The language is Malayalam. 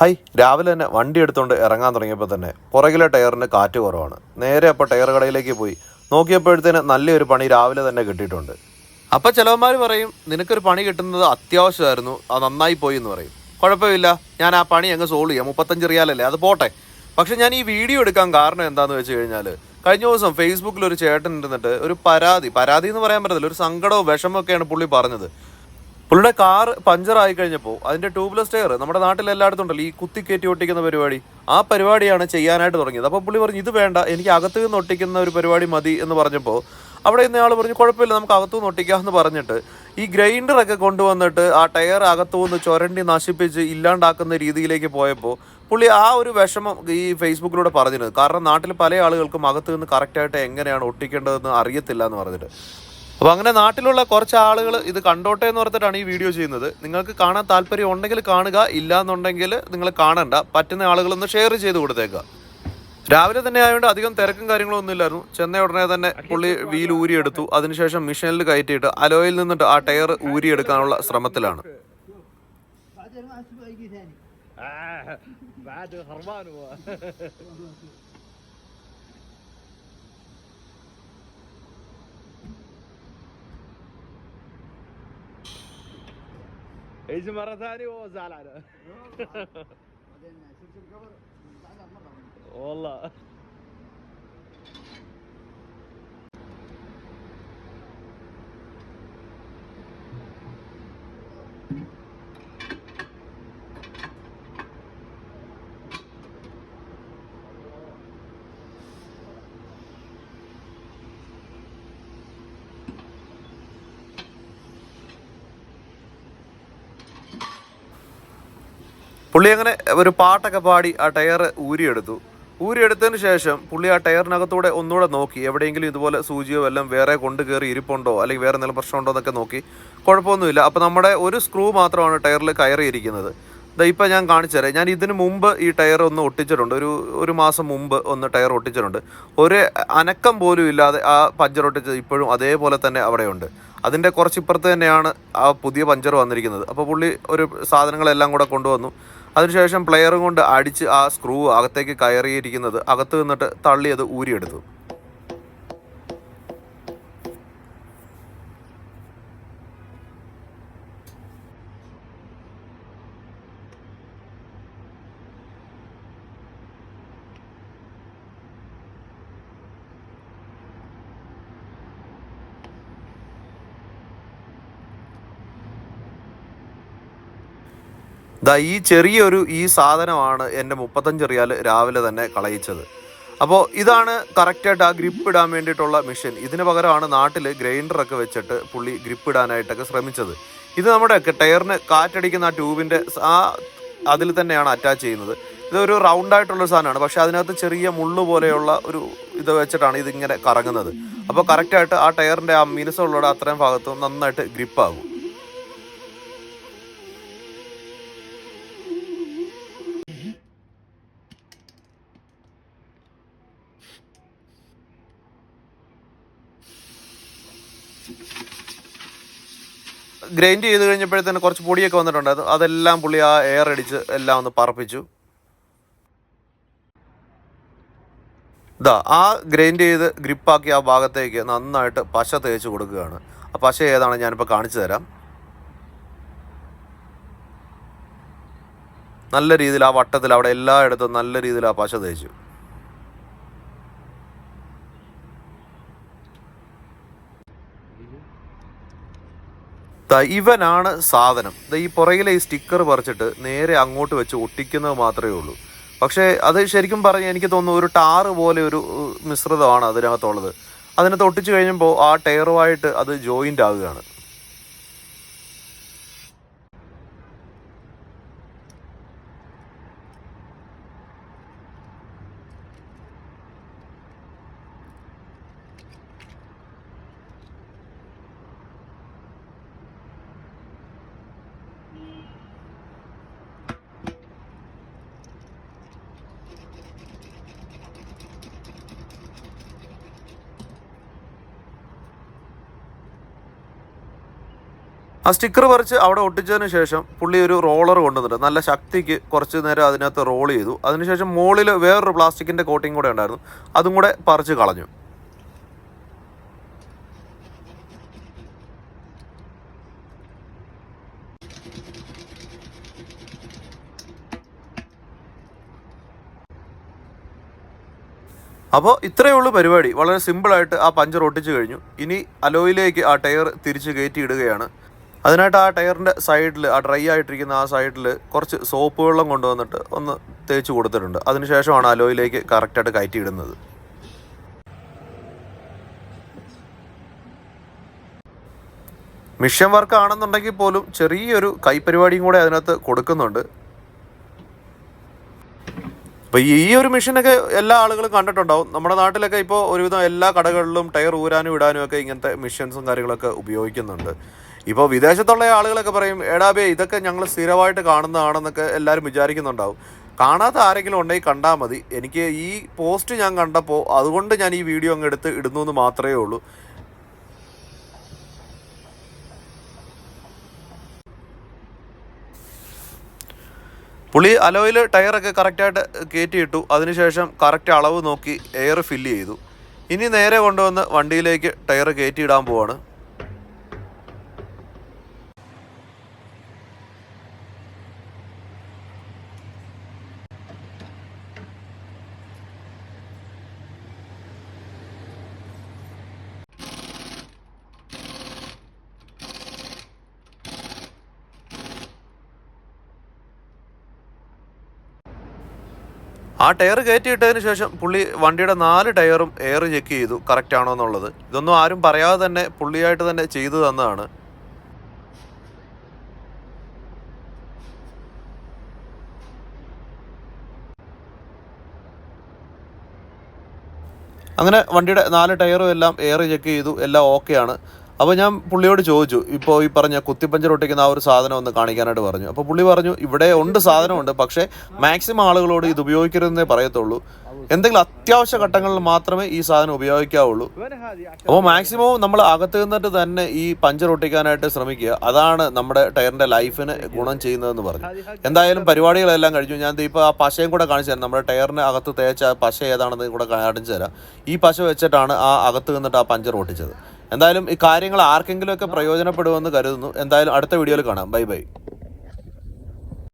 ഹൈ രാവിലെ തന്നെ വണ്ടി എടുത്തുകൊണ്ട് ഇറങ്ങാൻ തുടങ്ങിയപ്പോൾ തന്നെ പുറകിലെ ടയറിന് കാറ്റ് കുറവാണ്. നേരെ അപ്പോൾ ടയർ കടയിലേക്ക് പോയി. നോക്കിയപ്പോഴത്തേന് നല്ലൊരു പണി രാവിലെ തന്നെ കിട്ടിയിട്ടുണ്ട്. അപ്പോൾ ചിലവന്മാർ പറയും നിനക്കൊരു പണി കിട്ടുന്നത് അത്യാവശ്യമായിരുന്നു അത് നന്നായി പോയി എന്ന് പറയും. കുഴപ്പമില്ല ഞാൻ ആ പണി അങ്ങ് സോൾവ് ചെയ്യാം. മുപ്പത്തഞ്ച് റിയാലല്ലേ അത് പോട്ടെ. പക്ഷെ ഞാൻ ഈ വീഡിയോ എടുക്കാൻ കാരണം എന്താണെന്ന് വെച്ച് കഴിഞ്ഞാൽ കഴിഞ്ഞ ദിവസം ഫേസ്ബുക്കിൽ ഒരു ചേട്ടൻ ഇരുന്നിട്ട് ഒരു പരാതി പരാതി എന്ന് പറയാൻ പറ്റത്തില്ല ഒരു സങ്കടവും വിഷമൊക്കെയാണ് പുള്ളി പറഞ്ഞത്. പുള്ളിയുടെ കാർ പഞ്ചർ ആയി കഴിഞ്ഞപ്പോൾ അതിന്റെ ട്യൂബ്ലെസ് ടയർ നമ്മുടെ നാട്ടിൽ എല്ലായിടത്തും ഉണ്ടല്ലോ ഈ കുത്തി കയറ്റി ഒട്ടിക്കുന്ന പരിപാടി. ആ പരിപാടിയാണ് ചെയ്യാനായിട്ട് തുടങ്ങിയത്. അപ്പോൾ പുള്ളി പറഞ്ഞു ഇത് വേണ്ട എനിക്ക് അകത്ത് നിന്ന് ഒട്ടിക്കുന്ന ഒരു പരിപാടി മതി എന്ന് പറഞ്ഞപ്പോൾ അവിടെ ഇന്നയാൾ പറഞ്ഞു കുഴപ്പമില്ല നമുക്ക് അകത്തു നിന്ന് ഒട്ടിക്കാമെന്ന് പറഞ്ഞിട്ട് ഈ ഗ്രൈൻഡറൊക്കെ കൊണ്ടുവന്നിട്ട് ആ ടയർ അകത്തു നിന്ന് ചുരണ്ടി നശിപ്പിച്ച് ഇല്ലാണ്ടാക്കുന്ന രീതിയിലേക്ക് പോയപ്പോൾ പുള്ളി ആ ഒരു വിഷമം ഈ ഫേസ്ബുക്കിലൂടെ പറഞ്ഞിരുന്നത്. കാരണം നാട്ടിൽ പല ആളുകൾക്കും അകത്ത് നിന്ന് കറക്റ്റായിട്ട് എങ്ങനെയാണ് ഒട്ടിക്കേണ്ടതെന്ന് അറിയത്തില്ല എന്ന് പറഞ്ഞിട്ട്. അപ്പോൾ അങ്ങനെ നാട്ടിലുള്ള കുറച്ച് ആളുകൾ ഇത് കണ്ടോട്ടെ എന്ന് പറഞ്ഞിട്ടാണ് ഈ വീഡിയോ ചെയ്യുന്നത് നിങ്ങൾക്ക് കാണാൻ താല്പര്യം ഉണ്ടെങ്കിൽ കാണുക ഇല്ല എന്നുണ്ടെങ്കിൽ നിങ്ങൾ കാണണ്ട പറ്റുന്ന ആളുകളൊന്ന് ഷെയർ ചെയ്ത് കൊടുത്തേക്കുക രാവിലെ തന്നെ ആയതുകൊണ്ട് അധികം തിരക്കും കാര്യങ്ങളും ഒന്നുമില്ലായിരുന്നു ചെന്ന ഉടനെ തന്നെ പുള്ളി വീൽ ഊരിയെടുത്തു അതിനുശേഷം മിഷനിൽ കയറ്റിയിട്ട് അലോയിൽ നിന്നിട്ട് ആ ടയർ ഊരിയെടുക്കാനുള്ള ശ്രമത്തിലാണ് ആ يجي مرة ثانية؟ وهو زعلان. بعدين القبر؟ زعلان مره والله. പുള്ളി അങ്ങനെ ഒരു പാട്ടൊക്കെ പാടി ആ ടയർ ഊരിയെടുത്തു. ഊരിയെടുത്തതിന് ശേഷം പുള്ളി ആ ടയറിനകത്തൂടെ ഒന്നുകൂടെ നോക്കി എവിടെയെങ്കിലും ഇതുപോലെ സൂചിയോ എല്ലാം വേറെ കൊണ്ട് കയറി ഇരിപ്പുണ്ടോ അല്ലെങ്കിൽ വേറെ എന്തെങ്കിലും പ്രശ്നമുണ്ടോ എന്നൊക്കെ നോക്കി. കുഴപ്പമൊന്നുമില്ല. അപ്പോൾ നമ്മുടെ ഒരു സ്ക്രൂ മാത്രമാണ് ടയറിൽ കയറിയിരിക്കുന്നത്. ദാ ഇപ്പം ഞാൻ കാണിച്ചുതരാം ഞാൻ ഇതിന് മുമ്പ് ഈ ടയർ ഒന്ന് ഒട്ടിച്ചിട്ടുണ്ട്. ഒരു ഒരു മാസം മുമ്പ് ഒന്ന് ടയർ ഒട്ടിച്ചിട്ടുണ്ട്. ഒരു അനക്കം പോലും ഇല്ലാതെ ആ പഞ്ചർ ഒട്ടിച്ചത് ഇപ്പോഴും അതേപോലെ തന്നെ അവിടെയുണ്ട്. അതിന്റെ കുറച്ച് ഇപ്പുറത്ത് തന്നെയാണ് ആ പുതിയ പഞ്ചർ വന്നിരിക്കുന്നത്. അപ്പോൾ പുള്ളി ഒരു സാധനങ്ങളെല്ലാം കൂടെ കൊണ്ടുവന്നു. അതിനുശേഷം പ്ലെയറും കൊണ്ട് അടിച്ച് ആ സ്ക്രൂ അകത്തേക്ക് കയറിയിരിക്കുന്നത് അകത്ത് നിന്നിട്ട് തള്ളിയത് ഊരിയെടുത്തു. ദാ ഈ ചെറിയൊരു ഈ സാധനമാണ് എന്റെ മുപ്പത്തഞ്ച് റിയാൽ രാവിലെ തന്നെ കളയിച്ചത്. അപ്പോൾ ഇതാണ് കറക്റ്റായിട്ട് ആ ഗ്രിപ്പ് ഇടാൻ വേണ്ടിയിട്ടുള്ള മെഷീൻ. ഇതിന് പകരമാണ് നാട്ടിൽ ഗ്രൈൻഡറൊക്കെ വെച്ചിട്ട് പുള്ളി ഗ്രിപ്പ് ഇടാനായിട്ടൊക്കെ ശ്രമിച്ചത്. ഇത് നമ്മുടെ ടയറിന് കാറ്റടിക്കുന്ന ആ ട്യൂബിന്റെ ആ അതിൽ തന്നെയാണ് അറ്റാച്ച് ചെയ്യുന്നത്. ഇതൊരു റൗണ്ട് ആയിട്ടുള്ള സാധനമാണ്. പക്ഷേ അതിനകത്ത് ചെറിയ മുള്ളു പോലെയുള്ള ഒരു ഇത് വെച്ചിട്ടാണ് ഇതിങ്ങനെ കറങ്ങുന്നത്. അപ്പോൾ കറക്റ്റായിട്ട് ആ ടയറിന്റെ ആ മിനുസമുള്ള അത്രയും ഭാഗത്തും നന്നായിട്ട് ഗ്രിപ്പാകും. ഗ്രൈൻഡ് ചെയ്ത് കഴിഞ്ഞപ്പോഴത്തേന് കുറച്ച് പൊടിയൊക്കെ വന്നിട്ടുണ്ടായിരുന്നു അതെല്ലാം പുള്ളി ആ എയർ അടിച്ച് എല്ലാം ഒന്ന് പറപ്പിച്ചു. ഇതാ ആ ഗ്രൈൻഡ് ചെയ്ത് ഗ്രിപ്പാക്കി ആ ഭാഗത്തേക്ക് നന്നായിട്ട് പശ തേച്ച് കൊടുക്കുകയാണ്. ആ പശ ഏതാണ് ഞാനിപ്പോൾ കാണിച്ചു തരാം. നല്ല രീതിയിൽ ആ വട്ടത്തിൽ അവിടെ എല്ലായിടത്തും നല്ല രീതിയിൽ ആ പശ തേച്ചു. ഇവനാണ് സാധനം. ഈ പുറകിലെ ഈ സ്റ്റിക്കർ പറിച്ചിട്ട് നേരെ അങ്ങോട്ട് വെച്ച് ഒട്ടിക്കുന്നത് മാത്രമേ ഉള്ളൂ. പക്ഷേ അത് ശരിക്കും പറഞ്ഞാൽ എനിക്ക് തോന്നുന്നു ഒരു ടാറ് പോലെ ഒരു മിശ്രിതമാണ് അതിനകത്തുള്ളത്. അതിനകത്ത് ഒട്ടിച്ചു കഴിഞ്ഞപ്പോൾ ആ ടയറുമായിട്ട് അത് ജോയിന്റ് ആവുകയാണ്. ആ സ്റ്റിക്കർ പറിച്ച് അവിടെ ഒട്ടിച്ചതിന് ശേഷം പുള്ളി ഒരു റോളർ കൊണ്ടുവന്നിട്ട് നല്ല ശക്തിക്ക് കുറച്ച് നേരം അതിനകത്ത് റോൾ ചെയ്തു. അതിനുശേഷം മുകളിൽ വേറൊരു പ്ലാസ്റ്റിക്കിന്റെ കോട്ടിങ് കൂടെ ഉണ്ടായിരുന്നു. അതും കൂടെ പറിച്ച് കളഞ്ഞു. അപ്പോൾ ഇത്രയേ ഉള്ളൂ പരിപാടി. വളരെ സിമ്പിളായിട്ട് ആ പഞ്ചർ ഒട്ടിച്ചു കഴിഞ്ഞു. ഇനി അലോയിലേക്ക് ആ ടയർ തിരിച്ച് കയറ്റി ഇടുകയാണ്. അതിനായിട്ട് ആ ടയറിന്റെ സൈഡിൽ ആ ഡ്രൈ ആയിട്ടിരിക്കുന്ന ആ സൈഡിൽ കുറച്ച് സോപ്പ് വെള്ളം കൊണ്ടുവന്നിട്ട് ഒന്ന് തേച്ച് കൊടുത്തിട്ടുണ്ട്. അതിനുശേഷമാണ് അലോയിലേക്ക് കറക്റ്റായിട്ട് കയറ്റി ഇടുന്നത് മിഷൻ വർക്ക് ആണെന്നുണ്ടെങ്കിൽ പോലും ചെറിയൊരു കൈപ്പരിപാടിയും കൂടെ അതിനകത്ത് കൊടുക്കുന്നുണ്ട്. അപ്പോൾ ഈ ഒരു മെഷീനൊക്കെ എല്ലാ ആളുകളും കണ്ടിട്ടുണ്ടാവും. നമ്മുടെ നാട്ടിലൊക്കെ ഇപ്പോൾ ഒരുവിധം എല്ലാ കടകളിലും ടയർ ഊരാനും ഇടാനും ഒക്കെ ഇങ്ങനത്തെ മെഷീൻസും കാര്യങ്ങളൊക്കെ ഉപയോഗിക്കുന്നുണ്ട്. ഇപ്പോൾ വിദേശത്തുള്ള ആളുകളൊക്കെ പറയും എടാബേ ഇതൊക്കെ ഞങ്ങൾ സ്ഥിരമായിട്ട് കാണുന്നതാണെന്നൊക്കെ എല്ലാവരും വിചാരിക്കുന്നുണ്ടാവും. കാണാത്ത ആരെങ്കിലും ഉണ്ടെങ്കിൽ കണ്ടാൽ മതി. എനിക്ക് ഈ പോസ്റ്റ് ഞാൻ കണ്ടപ്പോൾ അതുകൊണ്ട് ഞാൻ ഈ വീഡിയോ അങ്ങ് എടുത്ത് ഇടുന്നു എന്ന് മാത്രമേ ഉള്ളൂ. പുളി അലോയിൽ ടയറൊക്കെ കറക്റ്റായിട്ട് കയറ്റിയിട്ടു. അതിനുശേഷം കറക്റ്റ് അളവ് നോക്കി എയർ ഫില്ല് ചെയ്തു. ഇനി നേരെ കൊണ്ടുവന്ന് വണ്ടിയിലേക്ക് ടയർ കയറ്റിയിടാൻ പോവാണ്. ആ ടയർ കയറ്റിയിട്ടതിന് ശേഷം പുള്ളി വണ്ടിയുടെ നാല് ടയറും എയർ ചെക്ക് ചെയ്തു. കറക്റ്റ് ആണോ എന്നുള്ളത്. ഇതൊന്നും ആരും പറയാതെ തന്നെ പുള്ളിയായിട്ട് തന്നെ ചെയ്തു തന്നതാണ്. അങ്ങനെ വണ്ടിയുടെ നാല് ടയറും എല്ലാം എയർ ചെക്ക് ചെയ്തു. എല്ലാം ഓക്കെയാണ്. അപ്പോൾ ഞാൻ പുള്ളിയോട് ചോദിച്ചു ഇപ്പോൾ ഈ പറഞ്ഞ കുത്തിപ്പഞ്ചർ ഒട്ടിക്കുന്ന ആ ഒരു സാധനം ഒന്ന് കാണിക്കാനായിട്ട് പറഞ്ഞു. അപ്പോൾ പുള്ളി പറഞ്ഞു ഇവിടെ ഉണ്ട് സാധനമുണ്ട് പക്ഷേ മാക്സിമം ആളുകളോട് ഇത് ഉപയോഗിക്കരുതെന്നേ പറയത്തുള്ളൂ. എന്തെങ്കിലും അത്യാവശ്യ ഘട്ടങ്ങളിൽ മാത്രമേ ഈ സാധനം ഉപയോഗിക്കാവുള്ളൂ. അപ്പോൾ മാക്സിമം നമ്മൾ അകത്ത് നിന്നിട്ട് തന്നെ ഈ പഞ്ചർ ഒട്ടിക്കാനായിട്ട് ശ്രമിക്കുക. അതാണ് നമ്മുടെ ടയറിന്റെ ലൈഫിന് ഗുണം ചെയ്യുന്നതെന്ന് പറഞ്ഞു. എന്തായാലും പരിപാടികളെല്ലാം കഴിഞ്ഞു. ഞാൻ ഇപ്പോൾ ആ പശയും കൂടെ കാണിച്ചു തരാം. നമ്മുടെ ടയറിന് അകത്ത് തേച്ച പശ ഏതാണെന്ന് കൂടെ കാണിച്ചു തരാം. ഈ പശ വെച്ചിട്ടാണ് ആ അകത്ത് നിന്നിട്ട് ആ പഞ്ചർ ഒട്ടിച്ചത്. എന്തായാലും ഈ കാര്യങ്ങൾ ആർക്കെങ്കിലുമൊക്കെ പ്രയോജനപ്പെടുമെന്ന് കരുതുന്നു. എന്തായാലും അടുത്ത വീഡിയോയിൽ കാണാം. Bye bye.